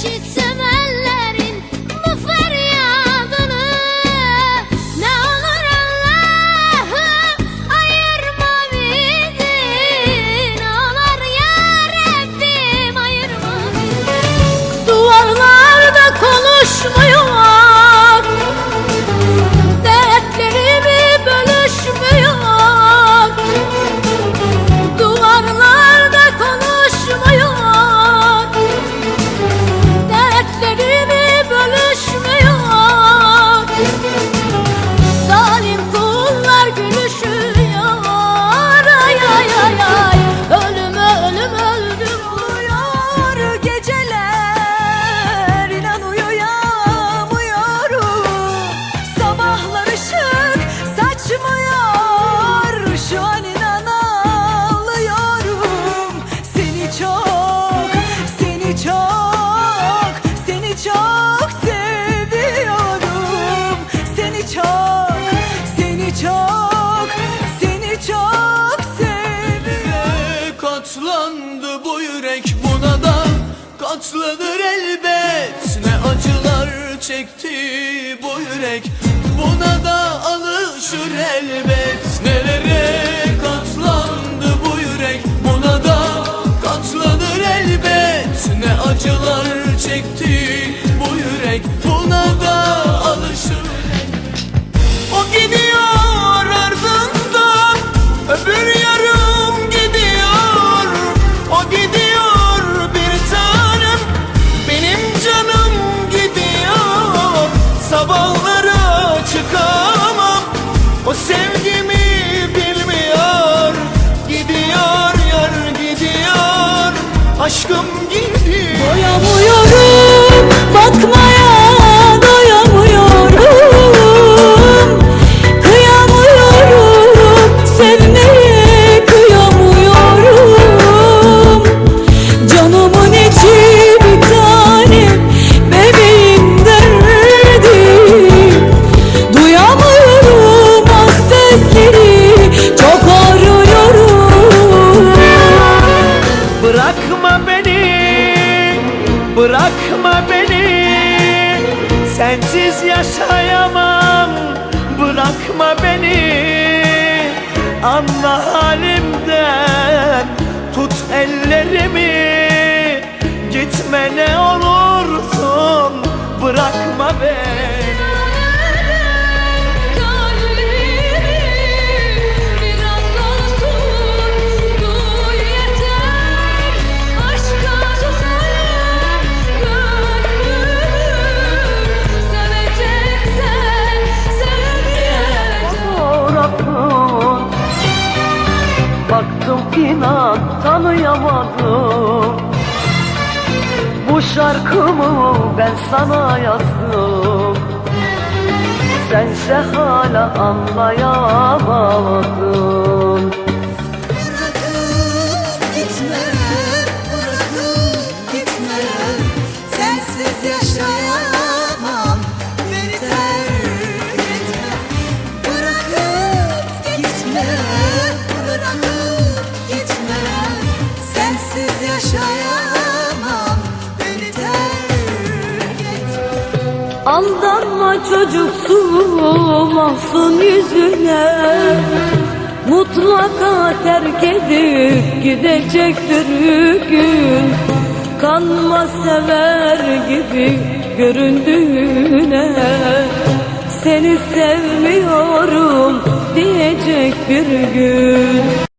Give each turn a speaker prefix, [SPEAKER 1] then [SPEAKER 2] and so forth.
[SPEAKER 1] 几次 bu yürek buna da katlanır elbet. Ne acılar çekti bu yürek buna da alışır elbet. Nelere katlandı bu yürek buna da katlanır elbet. Ne acılar çekti Sabahlara çıkamam. O sevgimi bilmiyor. Gidiyor yar gidiyor. Aşkım gidiyor.
[SPEAKER 2] Doyamıyorum
[SPEAKER 1] bırakma beni. Sensiz yaşayamam, bırakma beni. Anla halimden, tut ellerimi. Gitme ne olursun, bırakma beni
[SPEAKER 3] inan tanıyamadım. Bu şarkımı ben sana yazdım. Sense hala anlayamadın
[SPEAKER 2] Aldanma çocuksu mahzun yüzüne. Mutlaka terk edip gidecek bir gün Kanma sever gibi göründüğüne. Seni sevmiyorum diyecek bir gün